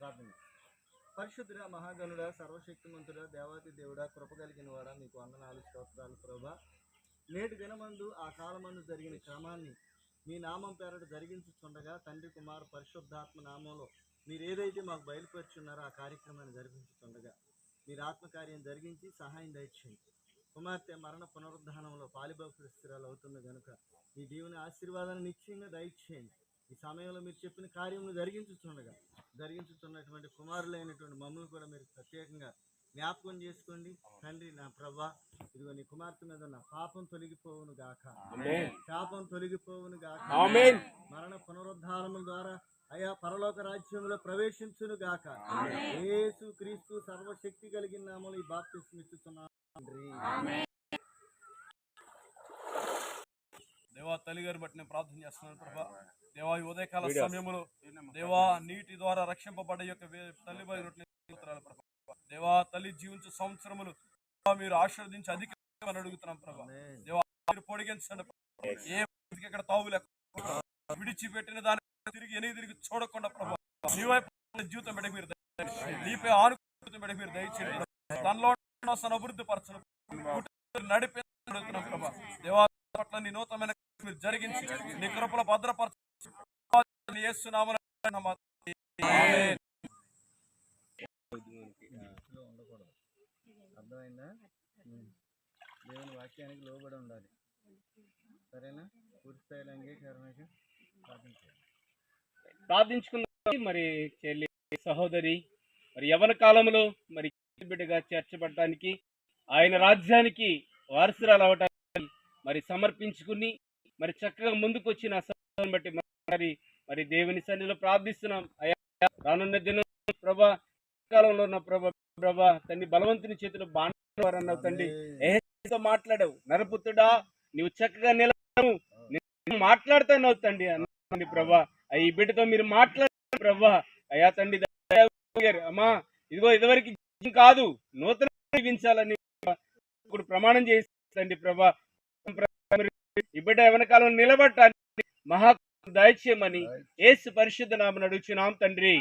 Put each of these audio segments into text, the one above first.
ప్రార్థన. పరిశుద్ధుడ మహాగణుడ సర్వశక్తిమంతుడ దేవాతి దేవుడా కృప కలిగిన వాడా నీకు వందనాలు స్తోత్రాలు ప్రభా. నేటి దినమందు ఆ కాలమందు జరిగిన క్రమాన్ని మీ నామం పేరట జరిగించుచుండగా తండ్రి కుమార్ పరిశుద్ధాత్మ నామంలో మీరు ఏదైతే మాకు బయలుపరుచున్నారో ఆ కార్యక్రమాన్ని జరిపించుతుండగా మీరు ఆత్మకార్యం జరిగించి సహాయం దయచేయండి. కుమార్తె మరణ పునరుద్ధానంలో పాలిభాగస్థిరాలు అవుతుంది కనుక మీ దీవుని ఆశీర్వాదాన్ని నిశ్చయంగా దయచేయండి. ఈ సమయంలో మీరు చెప్పిన కార్యములు జరిగించుతుండగా జరిగించుతున్నటువంటి కుమారులైనటువంటి మమ్మల్ని కూడా మీరు ప్రత్యేకంగా జ్ఞాపకం చేసుకోండి. తండ్రి నా ప్రభా ఇదిగో నీ కుమార్తె మీద ఉన్న పాపం తొలగిపోవును గాక. శాపం తొలగిపోవును గాక. మరణ పునరుద్ధానముల ద్వారా అయా పరలోక రాజ్యంలో ప్రవేశించును గాక. యేసు క్రీస్తు సర్వశక్తి కలిగిన నామములో ఈ బాప్తిస్మ ఇస్తున్నాను తండ్రి. దేవా తల్లి గారి బట్టి నేను ప్రార్థన చేస్తున్నాను ప్రభా. దేవా ఈ ఉదయకాల సమయంలో దేవా నీటి ద్వారా రక్షింపబడ్డ యొక్క తల్లి ప్రభా. దేవా తల్లి జీవించే సంవత్సరములు మీరు ఆశీర్వదించి అధికమని అడుగుతున్నాం ప్రభా. దేవా మీరు పొడిగించండి. ఏ ఇక్కడ తావు లేకుండా విడిచిపెట్టిన దాన్ని తిరిగి ఎనిమిది తిరిగి చూడకుండా ప్రభా నీ వైపు జీవితం బిడ్డకు మీరు. నీపై ఆనుకూలం బిడ్డకు మీరు దయచేయండి తనలో అభివృద్ధి పరచను నడిపి దేవా పట్ల నీ నూతనమైన మీరు జరిగించి నీ కృపల భద్రపరచు ఉండకూడదు అర్థమైందా. దేవుని వాక్యానికి లోబడి ఉండాలి. సరేనా? పూర్తి స్థాయిలో ప్రార్థించాలి ప్రార్థించుకున్న మరి చెల్లి సహోదరి మరి యవన కాలంలో మరి బిడ్డగా చేర్చబడటానికి ఆయన రాజ్యానికి వారసురాలు అవటానికి మరి సమర్పించుకుని మరి చక్కగా ముందుకు వచ్చిన బట్టి మరి మరి దేవుని సన్నిధిలో ప్రార్థిస్తున్నాం. అయ్యా రానున్న దినం ప్రభా కాలంలో ఉన్న ప్రభా ప్రభా తండ్రి బలవంతుని చేతిలో బాణవారన్నావు తండ్రి. ఏతో మాట్లాడావు. నరపుత్రుడా నువ్వు చక్కగా నిలవు మాట్లాడుతున్నావు తండ్రి అన్నావు ప్రభా. ఈ బిడ్డతో మీరు మాట్లాడండి ప్రభా. అయ్యా తండ్రి అమ్మా ఇదిగో ఇదివరకు కాదు నూతన జీవించాలని ఇప్పుడు ప్రమాణం చేస్తండి ప్రభా ఈ బిడ్డ ఎవరికాలం నిలబట్టాలి మహా దయచేయమని ఏసు పరిశుద్ధ నామని అడుగుచున్నాం తండ్రి.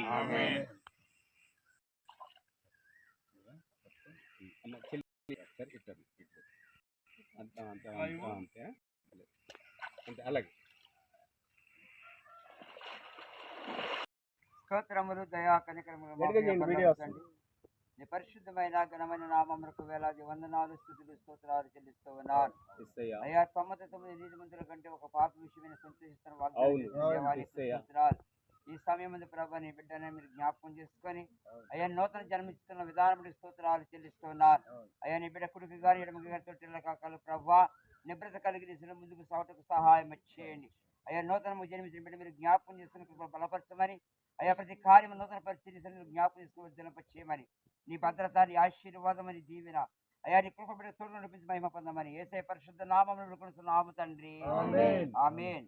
అలాగే. స్తోత్రములు దయా కనికరములు పరిశుద్ధమైన ఘనమైన నామములకు వేలాది వందనాలు స్థుతులు స్తోత్రాలు చెల్లిస్తూ యేసయ్య. అయ్యా తొమ్మిది తొమ్మిది నీతి మంత్రుల కంటే ఒక పాప విషయమైన సంతోషిస్తున్న. స్తోత్రాలు. ఈ సమయం ముందు ప్రభా నీ బిడ్డనే మీరు జ్ఞాపకం చేసుకొని అయ్యా నూతన జన్మిస్తున్న విధానముడి స్తోత్రాలు చెల్లిస్తున్నారు అయ్యా నీ బిడ్డ కుడికి గాని ఎడమకి గాని తొట్టిల్ల కాకాలు ప్రభా నిబ్రత కలిగి ముందుకు సాగుటకు సహాయం చేయండి. అయ్యా నూతనము జన్మించిన బిడ్డ మీరు జ్ఞాపకం చేసుకుని బలపరచమని అయ్యా ప్రతి కార్యము నూతన పరిస్థితి జ్ఞాపకం చేసుకుని దినపచ్చేయమని నీ భద్రత నీ ఆశీర్వాదమని దీవెన అయ్యా నీ కృప బిడ్డ తోడు నడిపించి మహిమ పొందమని ఏసే పరిశుద్ధ నామములు నామ తండ్రి ఆమేన్.